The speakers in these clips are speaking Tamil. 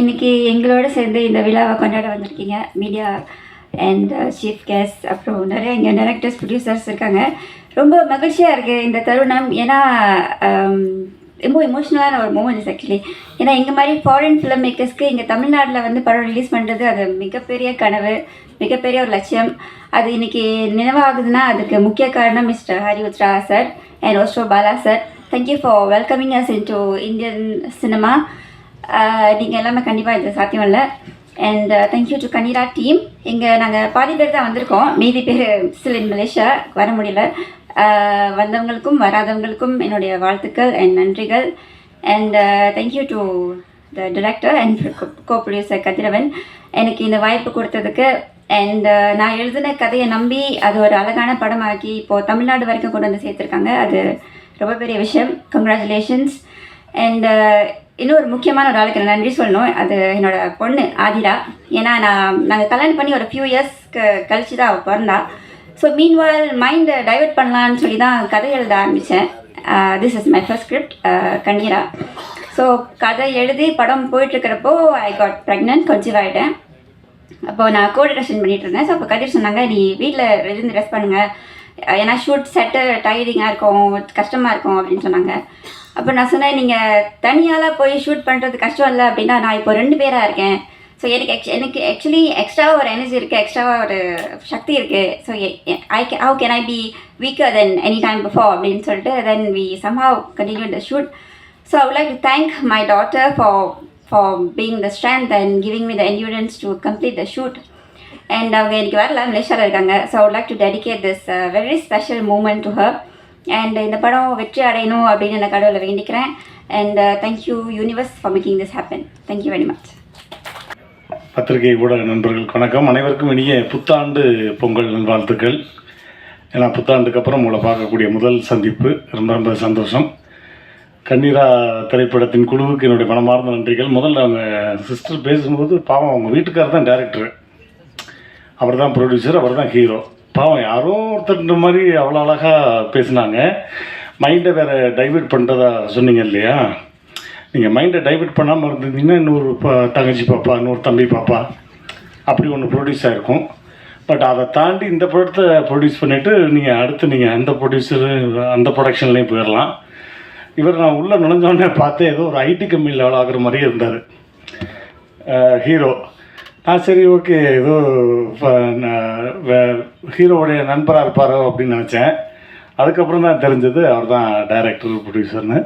இன்றைக்கி எங்களோட சேர்ந்து இந்த விழாவை கொண்டாட வந்திருக்கீங்க. மீடியா அண்ட் சீஃப் கெஸ்ட் அப்புறம் நிறைய இங்கே டேரக்டர்ஸ் ப்ரொடியூசர்ஸ் இருக்காங்க. ரொம்ப மகிழ்ச்சியாக இருக்குது இந்த தருணம். ஏன்னா um, ரொம்ப எமோஷ்னலான ஒரு மூமெண்ட்ஸ் ஆக்சுவலி ஏன்னா எங்கள் மாதிரி ஃபாரின் ஃபிலிம் மேக்கர்ஸ்க்கு இங்கே தமிழ்நாட்டில் வந்து படம் ரிலீஸ் பண்ணுறது அது மிகப்பெரிய கனவு மிகப்பெரிய ஒரு லட்சியம். அது இன்னைக்கு நினைவாகுதுன்னா அதுக்கு முக்கிய காரணம் mister Hari Uthra sir and ஓஸ்டோ Bala sir thank you for welcoming us into Indian cinema நீங்கள் எல்லாமே கண்டிப்பாக இது சாத்தியம் இல்லை. அண்ட் தேங்க்யூ டு கனிரா டீம் இங்கே நாங்கள் பாதி பேர் தான் வந்திருக்கோம். மீதி பேர் ஸ்டில் இன் மலேசியா வர முடியல. வந்தவங்களுக்கும் வராதவங்களுக்கும் என்னுடைய வாழ்த்துக்கள் அண்ட் நன்றிகள். And thank you to the director and co producer Kathiravan. எனக்கு இந்த வாய்ப்பு கொடுத்ததுக்கு அண்ட் uh, நான் எழுதின கதையை நம்பி அது ஒரு அழகான படமாக்கி இப்போது தமிழ்நாடு வரைக்கும் கொண்டு வந்து சேர்த்துருக்காங்க. அது ரொம்ப பெரிய விஷயம். கங்க்ராச்சுலேஷன்ஸ் அண்ட் இன்னொரு முக்கியமான ஒரு ஆளுக்கு நான் நன்றி சொல்லணும். அது என்னோட பொண்ணு ஆதிரா. ஏன்னா நான் நாங்கள் கல்யாணம் பண்ணி ஒரு ஃபியூ இயர்ஸ்க்கு கழிச்சு தான் அவள் பிறந்தா. ஸோ மீன்வால் மைண்டை டைவர்ட் பண்ணலான்னு சொல்லி தான் கதை எழுத ஆரம்பித்தேன் this is my first script Kanneera. So கதை எழுதி படம் போயிட்டுருக்கிறப்போ ஐ காட் ப்ரெக்னென்ட் கன்சீவ் ஆகிட்டேன் அப்போ நான் கோ டிரெக்ஷன் பண்ணிட்டு இருந்தேன். ஸோ அப்போ கதிர் சொன்னாங்க நீ வீட்டில் இருந்து ரெஸ்ட் பண்ணுங்கள் ஏன்னா ஷூட் செட்டு டயரிங்காக இருக்கும் கஷ்டமாக இருக்கும் அப்படின்னு சொன்னாங்க. அப்போ நான் சொன்னேன் நீங்கள் தனியாலாம் போய் ஷூட் பண்ணுறது கஷ்டம் இல்லை அப்படின்னா நான் இப்போ ரெண்டு பேராக இருக்கேன். ஸோ எனக்கு எக்ஸ் எனக்கு ஆக்சுவலி எக்ஸ்ட்ராவாக ஒரு எனர்ஜி இருக்குது எக்ஸ்ட்ராவாக ஒரு சக்தி இருக்குது so I K how can I be weaker than any time before அப்படின்னு சொல்லிட்டு then we some continue continue the shoot so would like to thank my daughter for for being the strength and giving me the endurance to complete the shoot and அவங்க எனக்கு வரல மலேசியாவில் இருக்காங்க. So I like like to dedicate this uh, very special moment and இந்த படம் வெற்றி அடையணும் அப்படின்னு நான் கடவுளை வேண்டிக்கிறேன். And thank you universe for making this happen thank you very much பத்திரிகை ஊடக நண்பர்களுக்கு வணக்கம். அனைவருக்கும் இனிய புத்தாண்டு பொங்கல் நல்வாழ்த்துக்கள். ஏன்னா புத்தாண்டுக்கு அப்புறம் உங்களை பார்க்கக்கூடிய முதல் சந்திப்பு. ரொம்ப ரொம்ப சந்தோஷம். கண்ணீரா திரைப்படத்தின் குழுவுக்கு என்னுடைய மனமார்ந்த நன்றிகள். முதல்ல அவங்க சிஸ்டர் பேசும்போது பாவம் அவங்க வீட்டுக்காரர் தான் டேரக்டர் அவர் தான் ப்ரொடியூசர் அவர் தான் ஹீரோ பாவம் யாரோ ஒருத்தர் மாதிரி அவ்வளோ அழகாக பேசினாங்க. மைண்டை வேறு டைவெர்ட் பண்ணுறதா சொன்னீங்க இல்லையா? நீங்கள் மைண்டை டைவெர்ட் பண்ணாமல் இருந்தீங்கன்னா இன்னொரு ப- தங்கச்சி பாப்பா இன்னொரு தம்பி பாப்பா அப்படி ஒன்று ப்ரொடியூஸ் ஆகிருக்கும் பட் அதை தாண்டி இந்த படத்தை ப்ரொடியூஸ் பண்ணிவிட்டு நீங்கள் அடுத்து நீங்கள் அந்த ப்ரொடியூசரு அந்த ப்ரொடக்ஷன்லேயும் போயிடலாம். இவர் நான் உள்ளே நுழைஞ்சோடனே பார்த்தேன் ஏதோ ஒரு ஐடி கம்பெனியில் வேலை மாதிரியே இருந்தார். ஹீரோ நான் சரி ஓகே. ஏதோ ஹீரோவுடைய நண்பராக இருப்பாரோ அப்படின்னு நினச்சேன். அதுக்கப்புறம் தான் தெரிஞ்சது அவர் தான் டைரக்டர் ப்ரொடியூசர்னு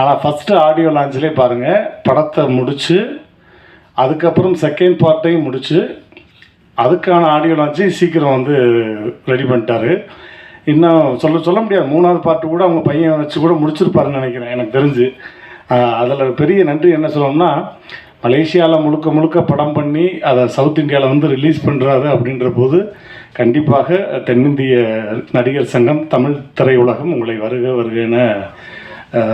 ஆனால் ஃபஸ்ட்டு ஆடியோ லான்ச்சிலே பாருங்கள் படத்தை முடித்து அதுக்கப்புறம் செகண்ட் பார்ட்டையும் முடித்து அதுக்கான ஆடியோ லான்ச்சு சீக்கிரம் வந்து ரெடி பண்ணிட்டாரு. இன்னும் சொல்ல சொல்ல முடியாது. மூணாவது பாட்டு கூட அவங்க பையன் வச்சு கூட முடிச்சிருப்பாருன்னு நினைக்கிறேன். எனக்கு தெரிஞ்சு. அதில் பெரிய நன்றி என்ன சொல்லணும்னா மலேசியாவில் முழுக்க முழுக்க படம் பண்ணி அதை சவுத் இந்தியாவில் வந்து ரிலீஸ் பண்ணுறாரு அப்படின்ற போது கண்டிப்பாக தென்னிந்திய நடிகர் சங்கம் தமிழ் திரையுலகம் உங்களை வருக வருகன்னு என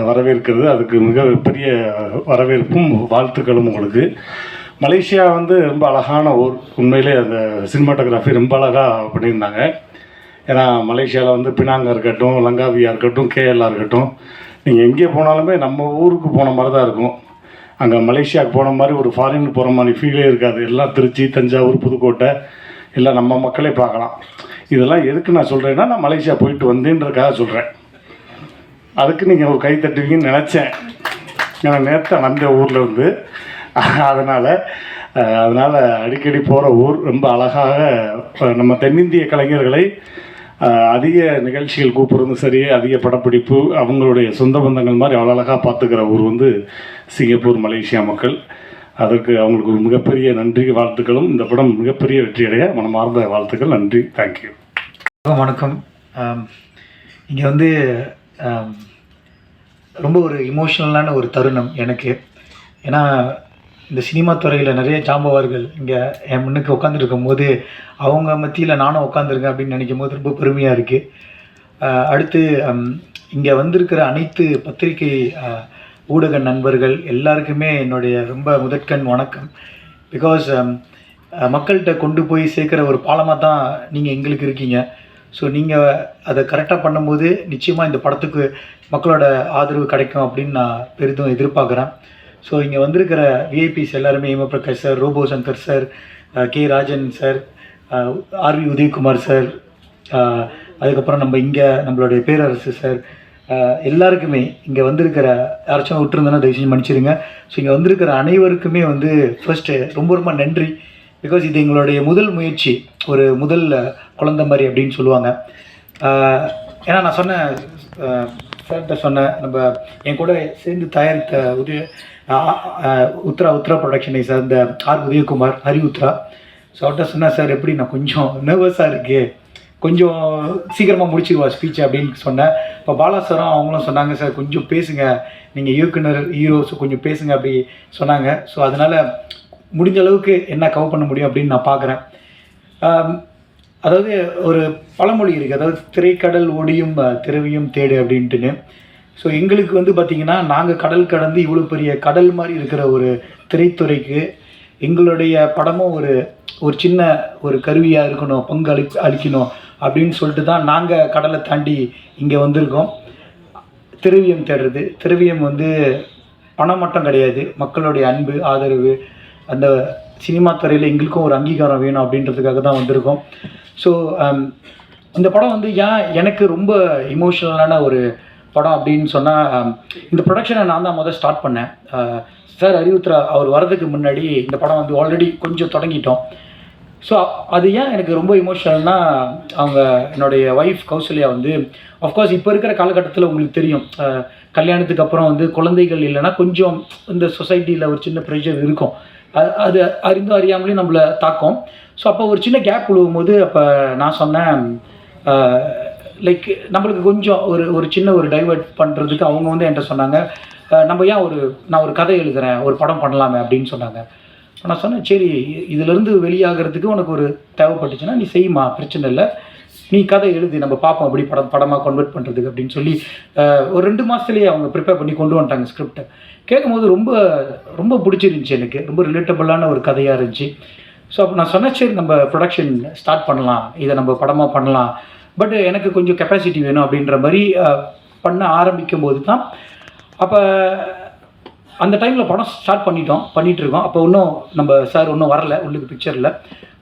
வரவேற்கிறது. அதுக்கு மிக பெரிய வரவேற்பும் வாழ்த்துக்களும் உங்களுக்கு. மலேசியா வந்து ரொம்ப அழகான ஊர். உண்மையிலே அந்த சினிமாட்டோகிராஃபி ரொம்ப அழகாக பண்ணியிருந்தாங்க. ஏன்னா மலேசியாவில் வந்து பினாங்கா இருக்கட்டும் லங்காவியா இருக்கட்டும் கேஎல்லாக இருக்கட்டும் நீங்கள் எங்கே போனாலுமே நம்ம ஊருக்கு போன மாதிரி தான் இருக்கும். அங்கே மலேசியாவுக்கு போன மாதிரி ஒரு ஃபாரின் போகிற மாதிரி ஃபீலே இருக்காது. எல்லாம் திருச்சி தஞ்சாவூர் புதுக்கோட்டை எல்லாம் நம்ம மக்களே பார்க்கலாம். இதெல்லாம் எதுக்கு நான் சொல்கிறேன்னா நான் மலேசியா போயிட்டு வந்தேன்றக்காக சொல்கிறேன் அதுக்கு நீங்கள் ஒரு கை தட்டுவீங்கன்னு நினச்சேன். ஏன்னா நேற்று வந்த ஊரில் இருந்து. அதனால் அதனால் அடிக்கடி போகிற ஊர் ரொம்ப அழகாக நம்ம தென்னிந்திய கலைஞர்களை அதிக நிகழ்ச்சிகள் கூப்பிட்றதும் சரி அதிக படப்பிடிப்பு அவங்களுடைய சொந்த பந்தங்கள் மாதிரி அவ்வளோ அழகாக பார்த்துக்கிற ஊர் வந்து சிங்கப்பூர் மலேசியா மக்கள். அதற்கு அவங்களுக்கு ஒரு மிகப்பெரிய நன்றி வாழ்த்துக்களும். இந்த படம் மிகப்பெரிய வெற்றியடைய மனமார்ந்த வாழ்த்துக்கள். நன்றி. தேங்க்யூ வணக்கம் வணக்கம். இங்கே வந்து ரொம்ப ஒரு இமோஷனலான ஒரு தருணம் எனக்கு. ஏன்னா இந்த சினிமா துறையில் நிறைய ஜாம்பவார்கள் இங்கே என் முன்னுக்கு உட்காந்துருக்கும் போது அவங்க மத்தியில் நானும் உட்காந்துருக்கேன் அப்படின்னு நினைக்கும் போது ரொம்ப பெருமையாக இருக்குது அடுத்து இங்கே வந்திருக்கிற அனைத்து பத்திரிகை ஊடக நண்பர்கள் எல்லாருக்குமே என்னுடைய ரொம்ப முதற்கண் வணக்கம். பிகாஸ் um, மக்கள்கிட்ட கொண்டு போய் சேர்க்குற ஒரு பாலமாக தான் நீங்கள் எங்களுக்கு இருக்கீங்க. ஸோ நீங்கள் அதை கரெக்டாக பண்ணும்போது நிச்சயமாக இந்த படத்துக்கு மக்களோட ஆதரவு கிடைக்கும் அப்படின்னு நான் பெரிதும் எதிர்பார்க்குறேன். ஸோ இங்கே வந்திருக்கிற விஐபிஸ் எல்லாருமே Hema Prakash sir Robo Shankar sir K Rajan sir RV Udhayakumar sir அதுக்கப்புறம் நம்ம இங்கே நம்மளுடைய பேரரசு சார் எல்லாருக்குமே இங்கே வந்திருக்கிற யாராச்சும் விட்டுருந்தேன்னா தயவு செஞ்சு மன்னிச்சிடுங்க ஸோ இங்கே வந்திருக்கிற அனைவருக்குமே வந்து ஃபஸ்ட்டு ரொம்ப ரொம்ப நன்றி. பிகாஸ் இது எங்களுடைய முதல் முயற்சி ஒரு முதல் குழந்தை மாதிரி அப்படின்னு சொல்லுவாங்க. ஏன்னா நான் சொன்னேன் சார்கிட்ட சொன்னேன் நம்ம என் கூட சேர்ந்து தயாரித்த உதய உத்ரா உத்ரா ப்ரொடக்ஷனை சார்ந்த ஆர் உதயகுமார் ஹரி உத்ரா. ஸோ அவர்கிட்ட சொன்னேன் சார் எப்படி நான் கொஞ்சம் நர்வஸாக இருக்குது கொஞ்சம் சீக்கிரமாக முடிச்சிடுவா ஸ்பீச் அப்படின்னு சொன்னேன். இப்போ பாலா சாரும் அவங்களும் சொன்னாங்க சார் கொஞ்சம் பேசுங்க. நீங்கள் இயக்குனர் ஹீரோஸ் கொஞ்சம் பேசுங்க அப்படி சொன்னாங்க. ஸோ அதனால் முடிஞ்ச அளவுக்கு என்ன கவர் பண்ண முடியும் அப்படின்னு நான் பார்க்குறேன் அதாவது ஒரு பழமொழி இருக்குது அதாவது திரைக்கடல் ஒடியும் திரவியும் தேடு அப்படின்ட்டுன்னு. ஸோ எங்களுக்கு வந்து பார்த்திங்கன்னா நாங்கள் கடல் கடந்து இவ்வளோ பெரிய கடல் மாதிரி இருக்கிற ஒரு திரைத்துறைக்கு எங்களுடைய படமும் ஒரு ஒரு சின்ன ஒரு கருவியாக இருக்கணும் பங்கு அளி அளிக்கணும். அப்படின்னு சொல்லிட்டு தான் நாங்கள் கடலை தாண்டி இங்கே வந்திருக்கோம். திருவியம் தேடுறது. திருவியம் வந்து பணம் மட்டும் கிடையாது. மக்களுடைய அன்பு ஆதரவு அந்த சினிமா துறையில் எங்களுக்கும் ஒரு அங்கீகாரம் வேணும் அப்படின்றதுக்காக தான் வந்திருக்கோம். ஸோ um, இந்த படம் வந்து ஏன் எனக்கு ரொம்ப இமோஷனலான ஒரு படம் அப்படின்னு சொன்னால் um, இந்த ப்ரொடக்ஷனை நான் தான் முதல் ஸ்டார்ட் பண்ணேன். Uh, சார் அறிவுத்ரா அவர் வரதுக்கு முன்னாடி இந்த படம் வந்து ஆல்ரெடி கொஞ்சம் தொடங்கிட்டோம். ஸோ அது ஏன் எனக்கு ரொம்ப இமோஷனல்னா அவங்க என்னுடைய ஒய்ஃப் கௌசல்யா வந்து அஃப்கோர்ஸ் இப்போ இருக்கிற காலகட்டத்தில் உங்களுக்கு தெரியும். கல்யாணத்துக்கு அப்புறம் வந்து குழந்தைகள் இல்லைன்னா கொஞ்சம் இந்த சொசைட்டியில் ஒரு சின்ன ப்ரெஷர் இருக்கும். அது அது அறிந்தும் அறியாமலேயும் நம்மளை தாக்கும். ஸோ அப்போ ஒரு சின்ன கேப் உழுவும்போது அப்போ நான் சொன்னேன் லைக் நம்மளுக்கு கொஞ்சம் ஒரு ஒரு சின்ன ஒரு டைவர்ட் பண்ணுறதுக்கு அவங்க வந்து என்கிட்ட சொன்னாங்க நம்ம ஏன் ஒரு நான் ஒரு கதை எழுதுகிறேன் ஒரு படம் பண்ணலாமே அப்படின்னு சொன்னாங்க. நான் சொன்னேன் சரி இதிலேருந்து வெளியாகிறதுக்கு உனக்கு ஒரு தேவைப்பட்டுச்சுன்னா நீ செய்யுமா? பிரச்சனை இல்லை. நீ கதை எழுதி நம்ம பார்ப்போம் அப்படி படம் படமாக கன்வெர்ட் பண்ணுறதுக்கு அப்படின்னு சொல்லி ஒரு ரெண்டு மாதத்துலேயே அவங்க ப்ரிப்பேர் பண்ணி கொண்டு வந்துட்டாங்க ஸ்கிரிப்டை கேட்கும்போது ரொம்ப ரொம்ப பிடிச்சிருந்துச்சி எனக்கு. ரொம்ப ரிலேட்டபிளான ஒரு கதையாக இருந்துச்சு. ஸோ அப்போ நான் சொன்னேன் சரி நம்ம ப்ரொடக்ஷன் ஸ்டார்ட் பண்ணலாம். இதை நம்ம படமாக பண்ணலாம். பட் எனக்கு கொஞ்சம் கெப்பாசிட்டி வேணும் அப்படின்ற மாதிரி பண்ண ஆரம்பிக்கும் போது தான் அப்போ அந்த டைமில் படம் ஸ்டார்ட் பண்ணிட்டோம் பண்ணிகிட்ருக்கோம் அப்போ இன்னும் நம்ம சார் இன்னும் வரல உள்ளுக்கு பிக்சரில்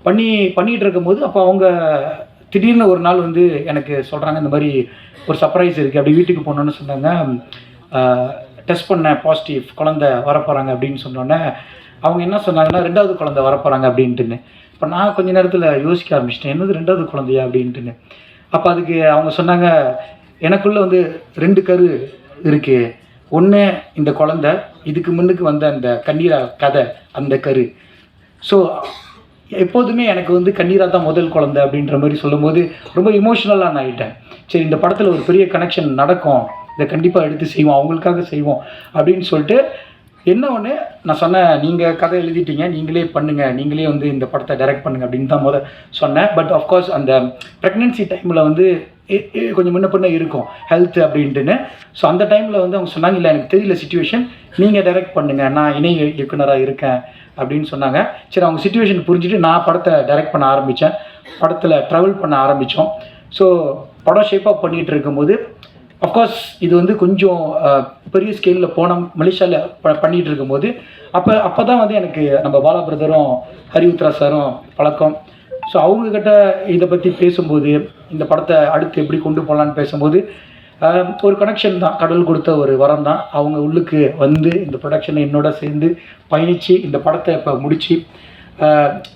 பண்ணி பண்ணிகிட்டு இருக்கும்போது அப்போ அவங்க திடீர்னு ஒரு நாள் வந்து எனக்கு சொல்கிறாங்க இந்த மாதிரி ஒரு சர்ப்ரைஸ் இருக்குது அப்படி வீட்டுக்கு போனோன்னு சொன்னாங்க. டெஸ்ட் பண்ணேன் பாசிட்டிவ் குழந்த வரப்போகிறாங்க அப்படின்னு சொன்னோன்னே அவங்க என்ன சொன்னாங்கன்னா ரெண்டாவது குழந்தை வரப்போகிறாங்க அப்படின்ட்டுன்னு. இப்போ நான் கொஞ்ச நேரத்தில் யோசிக்க ஆரம்பிச்சிட்டேன் என்னது ரெண்டாவது குழந்தையா? அப்படின்ட்டுன்னு. அப்போ அதுக்கு அவங்க சொன்னாங்க எனக்குள்ளே வந்து ரெண்டு கரு இருக்குது ஒன்று இந்த குழந்தை இதுக்கு முன்னுக்கு வந்த அந்த கண்ணீரா கதை அந்த கரு. ஸோ எப்போதுமே எனக்கு வந்து கண்ணீரா தான் முதல் குழந்தை அப்படின்ற மாதிரி சொல்லும்போது ரொம்ப இமோஷ்னலாக நான் ஆகிட்டேன் சரி இந்த படத்தில் ஒரு பெரிய கனெக்ஷன் நடக்கும். இதை கண்டிப்பாக எடுத்து செய்வோம் அவங்களுக்காக செய்வோம் அப்படின்னு சொல்லிட்டு என்ன ஒன்று நான் சொன்னேன் நீங்கள் கதை எழுதிட்டீங்க நீங்களே பண்ணுங்கள் நீங்களே வந்து இந்த படத்தை டைரக்ட் பண்ணுங்க அப்படின்னு தான் முதல் சொன்னேன். பட் ஆஃப்கோர்ஸ் அந்த ப்ரெக்னென்சி டைமில் வந்து கொஞ்சம் முன்ன பின்ன இருக்கும் ஹெல்த் அப்படின்ட்டுன்னு. ஸோ அந்த டைமில் வந்து அவங்க சொன்னாங்க இல்லை எனக்கு தெரியல சுச்சுவேஷன் நீங்கள் டைரக்ட் பண்ணுங்கள் நான் இணை இயக்குனராக இருக்கேன். அப்படின்னு சொன்னாங்க. சரி அவங்க சுச்சுவேஷன் புரிஞ்சுட்டு நான் படத்தை டைரக்ட் பண்ண ஆரம்பித்தேன் படத்தில் ட்ராவல் பண்ண ஆரம்பித்தோம் ஸோ படம் ஷேப் அப் பண்ணிகிட்டு இருக்கும்போது அஃப்கோர்ஸ் இது வந்து கொஞ்சம் பெரிய ஸ்கேலில் போன மலேசியாவில் ப பண்ணிகிட்டு இருக்கும்போது அப்போ அப்போ தான் வந்து எனக்கு நம்ம பாலா பிரதரும் ஹரி உத்ரா சாரும் பழக்கம். ஸோ அவங்கக்கிட்ட இதை பற்றி பேசும்போது இந்த படத்தை அடுத்து எப்படி கொண்டு போகலான்னு பேசும்போது ஒரு கனெக்ஷன் தான். கடவுள் கொடுத்த ஒரு வரம் தான். அவங்க உள்ளுக்கு வந்து இந்த ப்ரொடக்ஷனை என்னோட சேர்ந்து பயணித்து இந்த படத்தை இப்போ முடித்து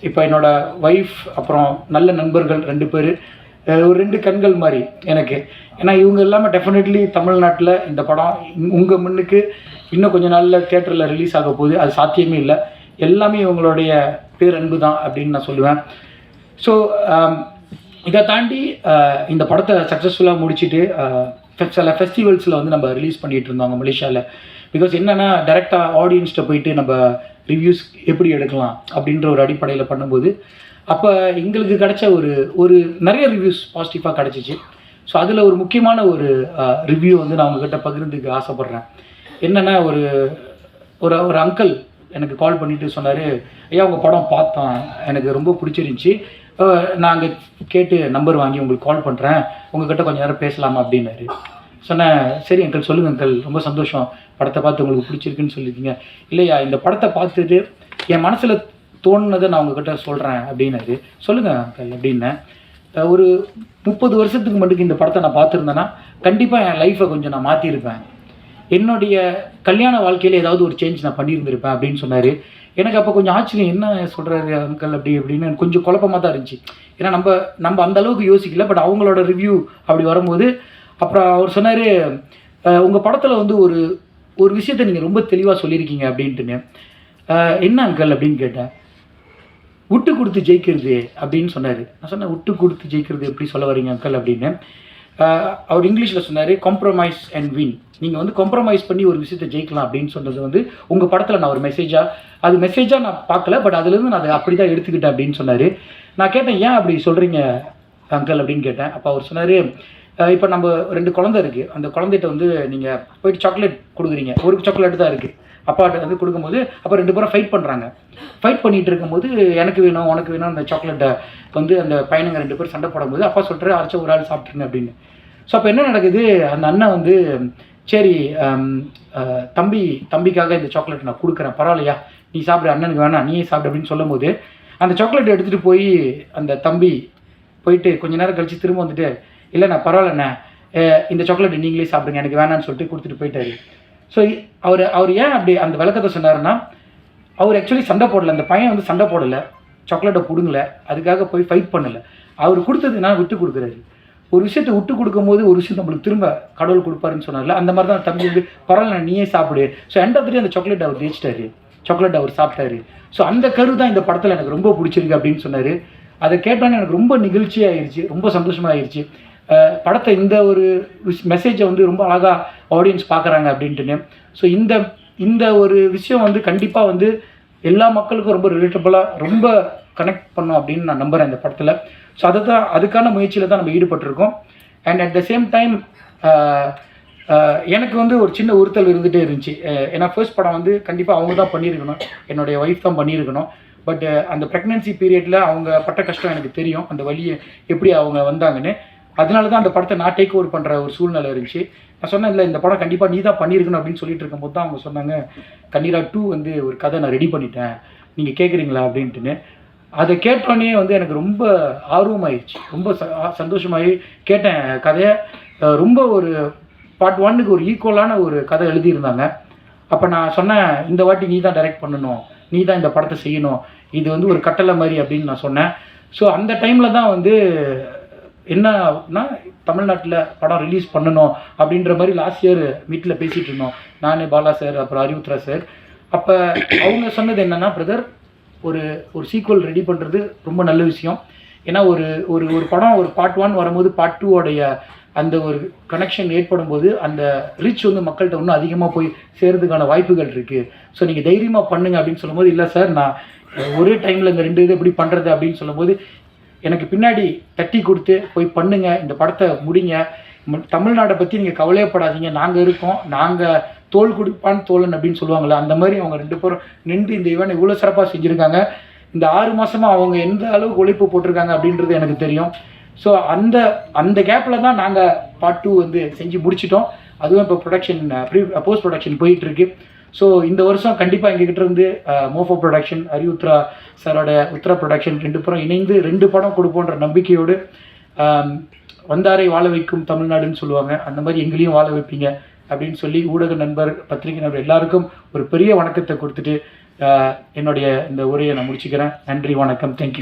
இப்போ என்னோடய ஒய்ஃப் அப்புறம் நல்ல நண்பர்கள் ரெண்டு பேர் ஒரு ரெண்டு கண்கள் மாதிரி எனக்கு. ஏன்னா இவங்க இல்லாமல் டெஃபினெட்லி தமிழ்நாட்டில் இந்த படம் உங்கள் முன்னுக்கு இன்னும் கொஞ்ச நாளில் தேட்டரில் ரிலீஸ் ஆக போகுது. அது சாத்தியமே இல்லை. எல்லாமே இவங்களுடைய பேரன்பு தான் அப்படின்னு நான் சொல்லுவேன். ஸோ um, இதை தாண்டி uh, இந்த படத்தை சக்ஸஸ்ஃபுல்லாக முடிச்சுட்டு uh, சில ஃபெஸ்டிவல்ஸில் வந்து நம்ம ரிலீஸ் பண்ணிகிட்டு இருந்தாங்க மலேசியாவில் பிகாஸ் என்னென்னா டேரெக்டாக ஆடியன்ஸ்கிட்ட போயிட்டு நம்ம ரிவ்யூஸ் எப்படி எடுக்கலாம் அப்படின்ற ஒரு அடிப்படையில் பண்ணும்போது அப்போ எங்களுக்கு கிடைச்ச ஒரு ஒரு நிறைய ரிவ்யூஸ் பாசிட்டிவாக கிடச்சிச்சு. ஸோ அதில் ஒரு முக்கியமான ஒரு uh, ரிவ்யூ வந்து நான் உங்ககிட்ட பகிர்ந்துக்க ஆசைப்பட்றேன். என்னென்னா ஒரு ஒரு ஒரு அங்கிள் எனக்கு கால் பண்ணிவிட்டு சொன்னார் ஐயா உங்கள் படம் பார்த்தோம். எனக்கு ரொம்ப பிடிச்சிருந்துச்சி. நாங்கள் கேட்டு நம்பர் வாங்கி உங்களுக்கு கால் பண்ணுறேன் உங்ககிட்ட கொஞ்சம் நேரம் பேசலாமா? அப்படின்னாரு. சொன்னேன் சரி அங்கிள் சொல்லுங்கள் அங்கிள் ரொம்ப சந்தோஷம். படத்தை பார்த்து உங்களுக்கு பிடிச்சிருக்குன்னு சொல்லியிருக்கீங்க. இல்லையா இந்த படத்தை பார்த்துட்டு என் மனசில் தோணுனதை நான் உங்ககிட்ட சொல்கிறேன் அப்படின்னாரு. சொல்லுங்கள் அங்கிள் அப்படின்னேன். ஒரு முப்பது வருஷத்துக்கு மட்டுக்கு இந்த படத்தை நான் பார்த்துருந்தேன்னா கண்டிப்பாக என் லைஃப்பை கொஞ்சம் நான் மாற்றிருப்பேன் என்னுடைய கல்யாண வாழ்க்கையில் ஏதாவது ஒரு சேஞ்ச் நான் பண்ணியிருந்திருப்பேன் அப்படின்னு சொன்னார். எனக்கு அப்போ கொஞ்சம் ஆச்சரியம் என்ன சொல்கிறாரு அங்கிள் அப்படி அப்படின்னு கொஞ்சம் குழப்பமாக தான் இருந்துச்சு. ஏன்னா நம்ம நம்ம அந்த அளவுக்கு யோசிக்கல பட் அவங்களோட ரிவ்யூ அப்படி வரும்போது அப்புறம் அவர் சொன்னார் உங்கள் படத்தில் வந்து ஒரு ஒரு விஷயத்தை நீங்கள் ரொம்ப தெளிவாக சொல்லியிருக்கீங்க அப்படின்ட்டுன்னு. என்ன அங்கிள் அப்படின்னு கேட்டேன். விட்டு கொடுத்து ஜெயிக்கிறது அப்படின்னு சொன்னார். நான் சொன்னேன் விட்டு கொடுத்து ஜெயிக்கிறது எப்படி சொல்ல வரீங்க அங்கிள் அப்படின்னு. அவர் இங்கிலீஷில் சொன்னார் காம்ப்ரமைஸ் அண்ட் வின் நீங்கள் வந்து காம்ப்ரமைஸ் பண்ணி ஒரு விஷயத்தை ஜெயிக்கலாம் அப்படின்னு சொன்னது வந்து உங்கள் படத்தில் நான் ஒரு மெசேஜாக அது மெசேஜாக நான் பார்க்கல பட் அதுலேருந்து நான் அதை அப்படி தான் எடுத்துக்கிட்டேன் அப்படின்னு சொன்னார். நான் கேட்டேன் ஏன் அப்படி சொல்கிறீங்க அங்கிள் அப்படின்னு கேட்டேன். அப்போ அவர் சொன்னார் இப்போ நம்ம ரெண்டு குழந்தை இருக்குது அந்த குழந்தைகிட்ட வந்து நீங்கள் போயிட்டு சாக்லேட் கொடுக்குறீங்க. ஒரு சாக்லேட் தான் இருக்குது அப்பாட்ட வந்து கொடுக்கும்போது அப்போ ரெண்டு பேரும் ஃபைட் பண்ணுறாங்க ஃபைட் பண்ணிட்டு இருக்கும்போது எனக்கு வேணும் உனக்கு வேணும் அந்த சாக்லேட்டை வந்து அந்த பையனுங்க ரெண்டு பேரும் சண்டை போடும்போது அப்பா சொல்கிறாரு அரைச்ச ஒரு ஆள் சாப்பிட்ருங்க அப்படின்னு. ஸோ அப்போ என்ன நடக்குது? அந்த அண்ணன் வந்து சரி தம்பி தம்பிக்காக இந்த சாக்லேட் நான் கொடுக்குறேன் பரவாயில்லையா? நீ சாப்பிடு அண்ணனுக்கு வேணாம் நீயே சாப்பிடு அப்படின்னு சொல்லும்போது அந்த சாக்லேட் எடுத்துகிட்டு போய் அந்த தம்பி போயிட்டு கொஞ்ச நேரம் கழித்து திரும்ப வந்துட்டு இல்லைண்ணா பரவாயில்லண்ணே. இந்த சாக்லேட் நீங்களே சாப்பிடுங்க எனக்கு வேணாம்னு சொல்லிட்டு கொடுத்துட்டு போயிட்டாரு. ஸோ அவர் அவர் ஏன் அப்படி அந்த விளக்கத்தை சொன்னாருன்னா அவர் ஆக்சுவலி சண்டை போடல. அந்த பையன் வந்து சண்டை போடலை. சாக்லேட்டை பிடுங்கல. அதுக்காக போய் ஃபைட் பண்ணலை. அவர் கொடுத்தது நான் விட்டு கொடுக்குறாரு ஒரு விஷயத்தை விட்டு கொடுக்கும்போது ஒரு விஷயம் நம்மளுக்கு திரும்ப கடவுள் கொடுப்பாருன்னு சொன்னார்ல அந்த மாதிரி தான் தம்பி வந்து பரவாயில்ல நீயே சாப்பிடு. ஸோ எண்ட் ஆஃப் அந்த சாக்லேட் அவர் ஜெயிச்சிட்டாரு. சாக்லேட் அவர் சாப்பிட்டாரு. ஸோ அந்த கரு தான் இந்த படத்தில் எனக்கு ரொம்ப பிடிச்சிருக்கு அப்படின்னு சொன்னார். அதை கேட்டோன்னே எனக்கு ரொம்ப நிகழ்ச்சியாயிருச்சு. ரொம்ப சந்தோஷமாயிருச்சு. அஹ் படத்தை இந்த ஒரு மெசேஜை வந்து ரொம்ப அழகாக ஆடியன்ஸ் பார்க்குறாங்க அப்படின்ட்டுன்னு. ஸோ இந்த இந்த ஒரு விஷயம் வந்து கண்டிப்பாக வந்து எல்லா மக்களுக்கும் ரொம்ப ரிலேட்டபுளாக ரொம்ப கனெக்ட் பண்ணும் அப்படின்னு நான் நம்புகிறேன் இந்த படத்தில். ஸோ அதை தான் அதுக்கான முயற்சியில் தான் நம்ம ஈடுபட்டிருக்கோம். And at the same time எனக்கு வந்து ஒரு சின்ன உறுத்தல் இருந்துகிட்டே இருந்துச்சு. ஏன்னா ஃபர்ஸ்ட் படம் வந்து கண்டிப்பாக அவங்க தான் பண்ணியிருக்கணும். என்னுடைய ஒய்ஃப் தான் பண்ணியிருக்கணும். பட் அந்த ப்ரெக்னென்சி பீரியடில் அவங்க பட்ட கஷ்டம் எனக்கு தெரியும். அந்த வழியை எப்படி அவங்க வந்தாங்கன்னு. அதனால தான் அந்த படத்தை நான் டேக் ஓவர் பண்ணுற ஒரு சூழ்நிலை இருந்துச்சு. நான் சொன்னேன் இல்லை இந்த படம் கண்டிப்பாக நீ தான் பண்ணியிருக்கணும் அப்படின்னு சொல்லிட்டு இருக்கும்போது தான் அவங்க சொன்னாங்க கண்ணீரா டூ வந்து ஒரு கதை நான் ரெடி பண்ணிட்டேன். நீங்கள் கேட்குறீங்களா அப்படின்ட்டுன்னு. அதை கேட்டோடனே வந்து எனக்கு ரொம்ப ஆர்வமாயிடுச்சு ரொம்ப ச சந்தோஷமாகி கேட்டேன் கதையை. ரொம்ப ஒரு பார்ட் ஒன்னுக்கு ஒரு ஈக்குவலான ஒரு கதை எழுதியிருந்தாங்க. அப்போ நான் சொன்னேன் இந்த வாட்டி நீ தான் டைரக்ட் பண்ணணும். நீ தான் இந்த படத்தை செய்யணும். இது வந்து ஒரு கட்டளை மாதிரி அப்படின்னு நான் சொன்னேன். ஸோ அந்த டைமில் தான் வந்து என்னன்னா தமிழ்நாட்டில் படம் ரிலீஸ் பண்ணணும் அப்படின்ற மாதிரி லாஸ்ட் இயர் மீட்டில் பேசிகிட்டு இருந்தோம். நான் பாலா சார் அப்புறம் அறிவுத்ரா சார் அப்போ அவங்க சொன்னது என்னன்னா பிரதர் ஒரு ஒரு சீக்வல் ரெடி பண்ணுறது ரொம்ப நல்ல விஷயம். ஏன்னா ஒரு ஒரு ஒரு படம் ஒரு பார்ட் ஒன் வரும்போது பார்ட் டூவோடைய அந்த ஒரு கனெக்ஷன் ஏற்படும் போது அந்த ரிச் வந்து மக்கள்கிட்ட இன்னும் அதிகமாக போய் சேர்றதுக்கான வாய்ப்புகள் இருக்குது ஸோ நீங்கள் தைரியமாக பண்ணுங்க அப்படின்னு சொல்லும்போது இல்லை சார் நான் ஒரே டைமில் இந்த ரெண்டு இது எப்படி பண்ணுறது அப்படின்னு சொல்லும்போது எனக்கு பின்னாடி தட்டி கொடுத்து போய் பண்ணுங்க இந்த படத்தை முடிங்க. தமிழ்நாட்டை தமிழ்நாடை பற்றி நீங்கள் கவலையப்படாதீங்க. நாங்கள் இருக்கோம். நாங்கள் தோல் கொடுப்பான் தோழன் அப்படின்னு சொல்லுவாங்கள்ல அந்த மாதிரி அவங்க ரெண்டு பேரும் நின்று இந்த ஈவெண்ட் இவ்வளோ சிறப்பாக செஞ்சுருக்காங்க. இந்த ஆறு மாசமா அவங்க எந்த அளவுக்கு உழைப்பு போட்டிருக்காங்க அப்படின்றது எனக்கு தெரியும். ஸோ அந்த அந்த கேப்பில் தான் நாங்கள் பார்ட் டூ வந்து செஞ்சு முடிச்சிட்டோம். அதுவும் இப்போ ப்ரொடக்ஷன் ப்ரீ போஸ்ட் ப்ரொடக்ஷன் போயிட்டுருக்கு ஸோ இந்த வருஷம் கண்டிப்பாக எங்ககிட்ட இருந்து மோஃபோ ப்ரொடக்ஷன் ஹரிஉத்ரா சாரோட உத்ரா ப்ரொடக்ஷன் ரெண்டு படம் இணைந்து ரெண்டு படம் கொடுப்போன்ற நம்பிக்கையோடு வந்தாரை வாழ வைக்கும் தமிழ்நாடுன்னு சொல்லுவாங்க. அந்த மாதிரி எங்களையும் வாழ வைப்பீங்க அப்படின்னு சொல்லி ஊடக நண்பர் பத்திரிகை நண்பர் எல்லாருக்கும் ஒரு பெரிய வணக்கத்தை கொடுத்துட்டு என்னுடைய இந்த உரையை நான் முடிச்சுக்கிறேன். நன்றி வணக்கம். தேங்க்யூ